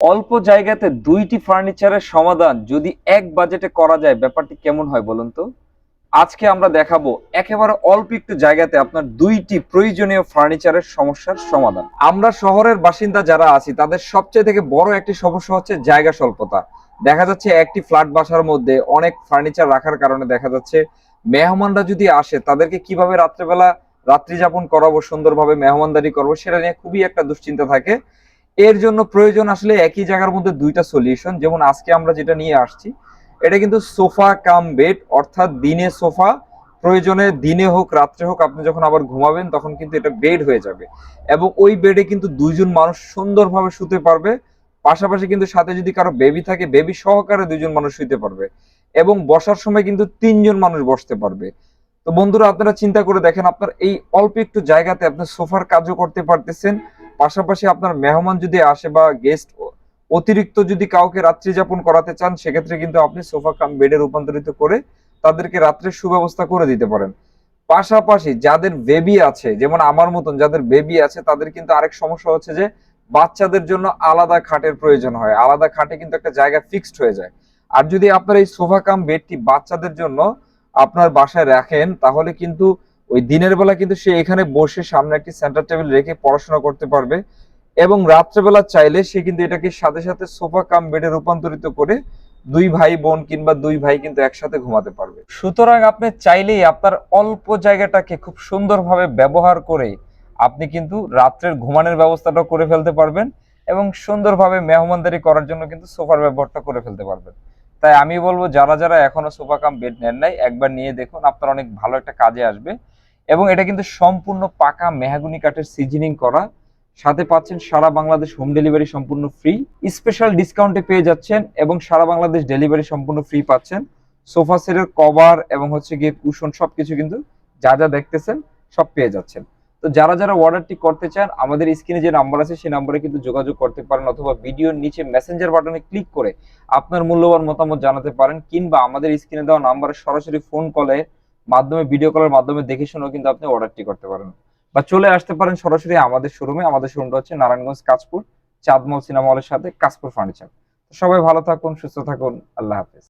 অল্প জায়গাতে দুইটি ফার্নিচারের সমাধান যদি এক বাজেটে করা যায়, ব্যাপারটি কেমন হয় বলুন তো? আজকে আমরা দেখাবো একেবারে অল্প একটু জায়গাতে আপনার দুইটি প্রয়োজনীয় ফার্নিচারের সমস্যার সমাধান। আমরা শহরের বাসিন্দা যারা আছি, তাদের সবচেয়ে থেকে বড় একটি সমস্যা হচ্ছে জায়গা স্বল্পতা। দেখা যাচ্ছে একটি ফ্ল্যাট বাসার মধ্যে অনেক ফার্নিচার রাখার কারণে দেখা যাচ্ছে মেহমানরা যদি আসে, তাদেরকে কীভাবে রাত্রেবেলা রাত্রি যাপন করাবো, সুন্দরভাবে মেহমানদারি করব, সেটা নিয়ে খুবই একটা দুশ্চিন্তা থাকে। এর জন্য প্রয়োজন আসলে একই জায়গার মধ্যে দুইটা সলিউশন যেমন আজকে আমরা যেটা নিয়ে আসছি, এটা কিন্তু সোফা কাম বেড, অর্থাৎ দিনে সোফা, প্রয়োজনে দিনে হোক, রাত্রে হোক, আপনি যখন আবার ঘুমাবেন, তখন কিন্তু এটা বেড হয়ে যাবে। এবং ওই বেডে কিন্তু দুইজন মানুষ সুন্দরভাবে শুতে পারবে। পাশাপাশি কিন্তু সাথে যদি কারও বেবি থাকে বেবি সহকারে দুইজন মানুষ শুতে পারবে। এবং বসার সময় কিন্তু তিনজন মানুষ বসতে পারবে। তো বন্ধুরা, আপনারা চিন্তা করে দেখেন, আপনার এই অল্প একটু জায়গাতে আপনি সোফার কাজও করতে পারতেছেন। পাশাপাশি আপনার মেহমান যদি আসে বা গেস্ট অতিরিক্ত যদি কাউকে রাত্রি যাপন করাতে চান, সেক্ষেত্রে কিন্তু আপনি সোফা কাম বেডে রূপান্তরিত করে তাদেরকে রাত্রের সুব্যবস্থা করে দিতে পারেন। পাশাপাশি যাদের বেবি আছে, যেমন আমার মতন যাদের বেবি আছে, তাদের কিন্তু আরেক সমস্যা হচ্ছে যে বাচ্চাদের জন্য আলাদা খাটের প্রয়োজন হয়। আলাদা খাটে কিন্তু একটা জায়গা ফিক্সড হয়ে যায়। আর যদি আপনার এই সোফা কাম বেডটি বাচ্চাদের জন্য আপনার বাসায় রাখেন, তাহলে কিন্তু ওই দিনের বেলা কিন্তু সে এখানে বসে সামনে একটি সেন্টার টেবিল রেখে পড়াশোনা করতে পারবে এবং রাত্রেবেলা চাইলে সে কিন্তু এটাকে সাথে সাথে সোফা কাম বেডে রূপান্তরিত করে দুই ভাই বোন কিংবা দুই ভাই কিন্তু একসাথে ঘুমাতে পারবে। সুতরাং আপনি চাইলেই আপনার অল্প জায়গাটাকে খুব সুন্দরভাবে ব্যবহার করে আপনি কিন্তু রাত্রের ঘুমানোর ব্যবস্থাটা করে ফেলতে পারবেন এবং সুন্দরভাবে মেহমানদারি করার জন্য কিন্তু সোফার ব্যবহারটা করে ফেলতে পারবেন। তাই আমি বলব, যারা যারা এখনও সোফা কাম বেড নেন নাই, একবার নিয়ে দেখুন, আপনার অনেক ভালো একটা কাজে আসবে। এবং এটা কিন্তু সম্পূর্ণ পাকা মেহাগুনি কাঠের সিজনিং করা। সাথে পাচ্ছেন সারা বাংলাদেশ হোম ডেলিভারি সম্পূর্ণ ফ্রি স্পেশাল ডিসকাউন্টে পেয়ে যাচ্ছেন এবং সারা বাংলাদেশ ডেলিভারি সম্পূর্ণ ফ্রি পাচ্ছেন। সোফা সেটের কভার এবং হচ্ছে গিয়ে কুশন সবকিছু কিন্তু যা যা দেখতেছেন সব পেয়ে যাচ্ছেন। তো যারা যারা অর্ডারটি করতে চান, আমাদের স্ক্রিনে যে নাম্বার আছে সেই নাম্বারে কিন্তু যোগাযোগ করতে পারেন অথবা ভিডিওর নিচে মেসেঞ্জার বাটনে ক্লিক করে আপনার মূল্যবান মতামত জানাতে পারেন কিংবা আমাদের স্ক্রিনে দেওয়া নাম্বারে সরাসরি ফোন কলে মাধ্যমে ভিডিও কলের মাধ্যমে দেখে শুনেও কিন্তু আপনি অর্ডারটি করতে পারেন। বা চলে আসতে পারেন সরাসরি আমাদের শোরুমে আমাদের শোরুমটা হচ্ছে নারায়ণগঞ্জ কাজপুর চাঁদমল সিনেমা হলের সাথে কাজপুর ফার্নিচার সবাই ভালো থাকুন, সুস্থ থাকুন, আল্লাহ হাফেজ।